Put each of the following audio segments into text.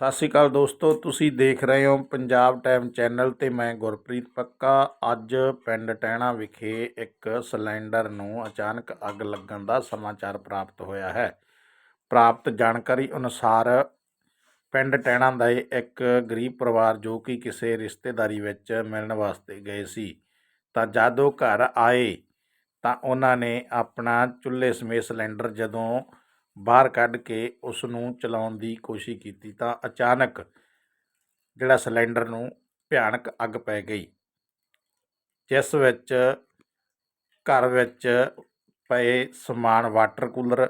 ਸਤਿ ਸ਼੍ਰੀ ਅਕਾਲ ਦੋਸਤੋ, ਤੁਸੀਂ ਦੇਖ ਰਹੇ ਹੋ ਪੰਜਾਬ ਟਾਈਮ ਚੈਨਲ ਤੇ ਮੈਂ ਗੁਰਪ੍ਰੀਤ ਪੱਕਾ। ਅੱਜ ਪਿੰਡ ਟਹਿਣਾ ਵਿਖੇ ਇੱਕ ਸਿਲੰਡਰ ਨੂੰ ਅਚਾਨਕ ਅੱਗ ਲੱਗਣ ਦਾ ਸਮਾਚਾਰ ਪ੍ਰਾਪਤ ਹੋਇਆ ਹੈ। ਪ੍ਰਾਪਤ ਜਾਣਕਾਰੀ ਅਨੁਸਾਰ ਪਿੰਡ ਟਹਿਣਾ ਦਾ ਇੱਕ ਗਰੀਬ ਪਰਿਵਾਰ ਜੋ ਕਿ ਕਿਸੇ ਰਿਸ਼ਤੇਦਾਰੀ ਵਿੱਚ ਮਿਲਣ ਵਾਸਤੇ ਗਏ ਸੀ। ਤਾਂ ਜਦ ਉਹ ਘਰ ਆਏ ਤਾਂ ਉਹਨਾਂ ਨੇ ਆਪਣਾ ਚੁੱਲ੍ਹੇ ਸਮੇਤ ਸਿਲੰਡਰ ਜਦੋਂ ਬਾਹਰ ਕੱਢ ਕੇ ਉਸ ਨੂੰ ਚਲਾਉਣ ਦੀ ਕੋਸ਼ਿਸ਼ ਕੀਤੀ ਤਾਂ ਅਚਾਨਕ ਜਿਹੜਾ ਸਿਲੰਡਰ ਨੂੰ ਭਿਆਨਕ ਅੱਗ ਪੈ ਗਈ। ਜਿਸ ਵਿੱਚ ਘਰ ਵਿੱਚ ਪਏ ਸਮਾਨ, ਵਾਟਰ ਕੂਲਰ,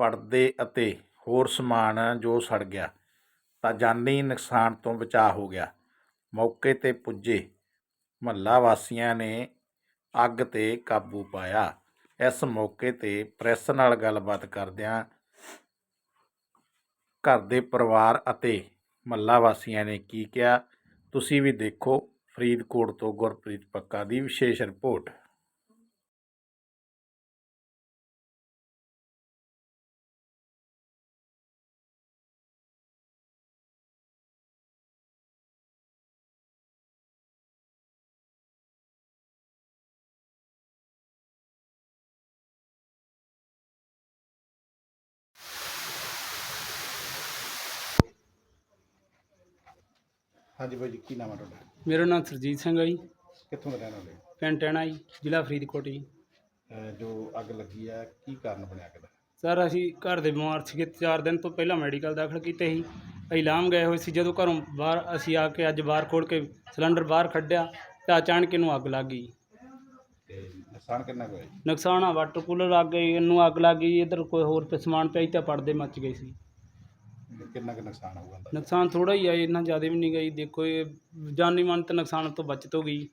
ਪਰਦੇ ਅਤੇ ਹੋਰ ਸਮਾਨ ਜੋ ਸੜ ਗਿਆ, ਤਾਂ ਜਾਨੀ ਨੁਕਸਾਨ ਤੋਂ ਬਚਾਅ ਹੋ ਗਿਆ। ਮੌਕੇ ਤੇ ਪੁੱਜੇ, ਮਹੱਲਾ ਵਾਸੀਆਂ ਨੇ ਅੱਗ ਤੇ ਕਾਬੂ ਪਾਇਆ। ਇਸ ਮੌਕੇ ਤੇ ਪ੍ਰੈਸ ਨਾਲ ਗੱਲਬਾਤ ਕਰਦਿਆਂ ਘਰ ਦੇ ਪਰਿਵਾਰ ਅਤੇ ਮਹੱਲਾ ਵਾਸੀਆਂ ਨੇ ਕੀ ਕਿਹਾ, ਤੁਸੀਂ ਵੀ ਦੇਖੋ ਫਰੀਦਕੋਟ ਤੋਂ ਗੁਰਪ੍ਰੀਤ ਪੱਕਾ ਦੀ ਵਿਸ਼ੇਸ਼ ਰਿਪੋਰਟ। ਹਾਂਜੀ ਬਾਈ ਜੀ ਕੀ ਨਾਮ ਹੈ ਤੁਹਾਡਾ? ਮੇਰਾ ਨਾਮ ਸਰਜੀਤ ਸਿੰਘ ਹੈ ਜੀ। ਕਿੱਥੋਂ ਦੇ ਰਹਿਣ ਵਾਲੇ ਪਿੰਡ ਟਹਿਣਾ ਜੀ ਜ਼ਿਲ੍ਹਾ ਫਰੀਦਕੋਟ ਜੀ। ਅਹ ਜੋ ਅੱਗ ਲੱਗੀ ਹੈ ਕੀ ਕਾਰਨ ਬਣਿਆ ਅੱਗ ਦਾ ਸਰ ਅਸੀਂ ਘਰ ਦੇ ਬਿਮਾਰ ਸੀਗੇ ਚਾਰ ਦਿਨ ਤੋਂ ਪਹਿਲਾਂ ਮੈਡੀਕਲ ਦਾਖਲ ਕੀਤੇ ਸੀ। ਅਸੀਂ ਲਾਮ ਗਏ ਹੋਏ ਸੀ ਜਦੋਂ ਘਰੋਂ ਬਾਹਰ ਅਸੀਂ ਆ ਕੇ ਅੱਜ ਬਾਹਰ ਖੋਲ ਕੇ ਸਿਲੰਡਰ ਬਾਹਰ ਕੱਢਿਆ ਤਾਂ ਅਚਾਨਕ ਇਹਨੂੰ ਅੱਗ ਲੱਗ ਗਈ। ਤੇ ਨੁਕਸਾਨ ਕਿੰਨਾ ਕੁ ਹੋਇਆ ਜੀ? ਨੁਕਸਾਨ ਆ ਵਾਟਰ ਕੂਲਰ ਲੱਗ ਗਈ ਇਹਨੂੰ ਅੱਗ ਲੱਗ ਗਈ ਇੱਧਰ ਕੋਈ ਹੋਰ ਤੇ ਸਮਾਨ ਪਿਆ ਸੀ ਤਾਂ ਪਰਦੇ ਮੱਚ ਗਏ ਸੀ। ਕਿੰਨਾ ਕੁ ਨੁਕਸਾਨ ਹੋਊਗਾ ਅੰਦਾਜ਼ਾ? ਨੁਕਸਾਨ ਥੋੜਾ ਹੀ ਆ ਇੰਨਾ ਜ਼ਿਆਦਾ ਵੀ ਨਹੀਂ ਗਈ। ਦੇਖੋ ਇਹ ਜਾਨੀ ਮਾਨ ਤੇ ਨੁਕਸਾਨ ਤੋਂ ਬਚਤ ਹੋ ਗਈ।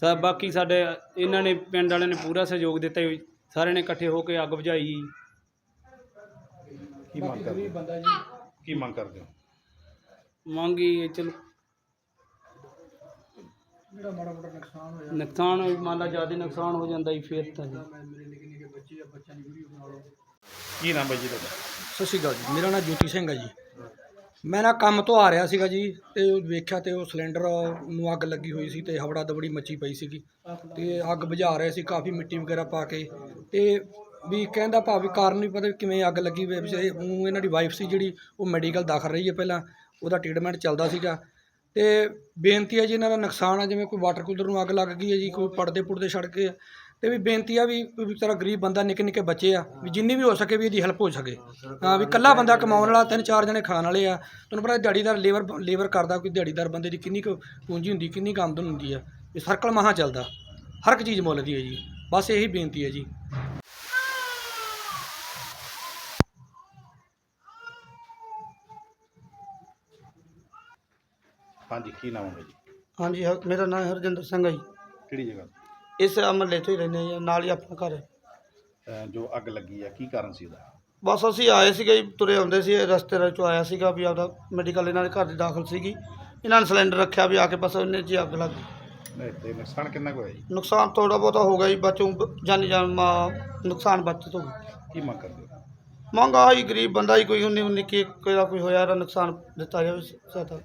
ਸਾ ਬਾਕੀ ਸਾਡੇ ਇਹਨਾਂ ਨੇ ਪਿੰਡ ਵਾਲਿਆਂ ਨੇ ਪੂਰਾ ਸਹਿਯੋਗ ਦਿੱਤਾ ਜੀ। ਸਾਰਿਆਂ ਨੇ ਇਕੱਠੇ ਹੋ ਕੇ ਅੱਗ ਬੁਝਾਈ। ਕੀ ਮੰਗ ਕਰਦੇ ਹੋ? ਕੀ ਮੰਗ ਕਰਦੇ ਹੋ? ਮੰਗੀ ਚਲੋ। ਨੁਕਸਾਨ ਹੋਈ ਮੰਨ ਲਾ ਜ਼ਿਆਦਾ ਨੁਕਸਾਨ ਹੋ ਜਾਂਦਾ ਜੀ ਫਿਰ ਤਾਂ ਜੀ। ਕੀ ਨਾਮ ਹੈ ਜੀ ਤੁਹਾਡਾ? ਸਤਿ ਸ਼੍ਰੀ ਅਕਾਲ ਜੀ। ਮੇਰਾ ਨਾਮ ਜੋਤੀ ਸਿੰਘ ਹੈ ਜੀ। ਮੈਂ ਨਾ ਕੰਮ ਤੋਂ ਆ ਰਿਹਾ ਸੀਗਾ ਜੀ ਤੇ ਉਹ ਵੇਖਿਆ ਤੇ ਉਹ ਸਿਲੰਡਰ ਨੂੰ ਅੱਗ ਲੱਗੀ ਹੋਈ ਸੀ ਤੇ ਹਵੜਾ ਦਬੜੀ ਮੱਚੀ ਪਈ ਸੀਗੀ। ਤੇ ਅੱਗ ਬੁਝਾ ਰਹੇ ਸੀ, ਕਾਫੀ ਮਿੱਟੀ ਵਗੈਰਾ ਪਾ ਕੇ। ਤੇ ਵੀ ਕਹਿੰਦਾ ਭਾਵੇਂ ਕਾਰਨ ਨਹੀਂ ਪਤਾ ਵੀ ਕਿਵੇਂ ਅੱਗ ਲੱਗੀ ਵੇ ਵਿਚਾਰੇ ਊਂ ਇਹਨਾਂ ਦੀ ਵਾਈਫ ਸੀ ਜਿਹੜੀ, ਉਹ ਮੈਡੀਕਲ ਦਾਖਲ ਰਹੀ ਹੈ ਪਹਿਲਾਂ। ਉਹਦਾ ਟ੍ਰੀਟਮੈਂਟ ਚੱਲਦਾ ਸੀਗਾ। ਤੇ ਬੇਨਤੀ ਹੈ ਜੀ ਇਹਨਾਂ ਦਾ ਨੁਕਸਾਨ ਆ, ਜਿਵੇਂ ਕੋਈ ਵਾਟਰ ਕੂਲਰ ਨੂੰ ਅੱਗ ਲੱਗ ਗਈ ਹੈ ਜੀ, ਕੋਈ ਪਰਦੇ ਪੁਰਦੇ ਸੜ ਕੇ ਤੇ ਵੀ ਬੇਨਤੀ ਆ ਵੀ ਵੀ ਵਿਚਾਰਾ ਗਰੀਬ ਬੰਦਾ ਨਿੱਕੇ ਨਿੱਕੇ ਬੱਚੇ ਆ ਵੀ ਜਿੰਨੀ ਵੀ ਹੋ ਸਕੇ ਵੀ ਇਹਦੀ ਹੈਲਪ ਹੋ ਸਕੇ। ਹਾਂ ਵੀ ਇਕੱਲਾ ਬੰਦਾ ਕਮਾਉਣ ਵਾਲਾ ਤਿੰਨ ਚਾਰ ਜਣੇ ਖਾਣ ਵਾਲੇ ਆ। ਤੁਹਾਨੂੰ ਪਤਾ ਦਿਹਾੜੀਦਾਰ ਲੇਬਰ ਲੇਬਰ ਕਰਦਾ ਕੋਈ ਦਿਹਾੜੀਦਾਰ ਬੰਦੇ ਦੀ ਕਿੰਨੀ ਕੁ ਪੂੰਜੀ ਹੁੰਦੀ ਕਿੰਨੀ ਕੁ ਆਮਦਨ ਹੁੰਦੀ ਆ। ਇਹ ਸਰਕਲ ਮਹਾ ਚੱਲਦਾ। ਹਰ ਇੱਕ ਚੀਜ਼ ਮੁੱਲ ਦੀ ਹੈ ਜੀ। ਬਸ ਇਹੀ ਬੇਨਤੀ ਹੈ ਜੀ। ਹਾਂਜੀ ਕੀ ਨਾਮ ਹੈ ਜੀ? ਹਾਂਜੀ ਹ- ਮੇਰਾ ਨਾਮ ਹਰਜਿੰਦਰ ਸਿੰਘ ਹੈ ਜੀ। ਕਿਹੜੀ ਜਗ੍ਹਾ ਇਸ ਮਹੱਲੇ ਤੋਂ ਹੀ ਰਹਿੰਦੇ ਹਾਂ ਜੀ, ਨਾਲ ਹੀ ਆਪਣਾ ਘਰ ਹੈ। ਅਹ ਜੋ ਅੱਗ ਲੱਗੀ ਹੈ ਕੀ ਕਾਰਨ ਸੀ ਉਹਦਾ? ਬਸ ਅਸੀਂ ਆਏ ਸੀਗੇ ਜੀ ਤੁਰੇ ਆਉਂਦੇ ਸੀ ਰਸਤੇ ਦੇ ਵਿੱਚੋਂ ਆਇਆ ਸੀਗਾ ਵੀ ਆਪਦਾ ਮੈਡੀਕਲ ਇਹਨਾਂ ਦੇ ਘਰ ਦੀ ਦਾਖਲ ਸੀਗੀ। ਇਹਨਾਂ ਨੇ ਸਿਲੰਡਰ ਰੱਖਿਆ ਵੀ ਆ ਕੇ ਬਸ ਉਹਨੇ 'ਚ ਹੀ ਅੱਗ ਲੱਗ ਗਈ। ਨਹੀਂ ਤੇ ਨੁਕਸਾਨ ਕਿੰਨਾ ਕੁ ਹੋਇਆ ਜੀ? ਨੁਕਸਾਨ ਥੋੜਾ ਬਹੁਤਾ ਹੋ ਗਿਆ ਜੀ ਬਚੋਂ ਜਾਨੀ ਜਾਨ ਮਾ- ਨੁਕਸਾਨ ਬਚਤ ਹੋ ਗਈ ਕੀ ਮੰਗ ਕਰਦੇ ਹੋ? ਮੰਗ ਗਰੀਬ ਬੰਦਾ ਹੀ ਕੋਈ ਉਨੀ ਉਨੀ ਕੀ ਕੋਈ ਦਾ ਕੋਈ ਹੋਇਆ ਨੁਕਸਾਨ ਦਿੱਤਾ ਜਾਵੇ ਸਹਾਇਤਾ।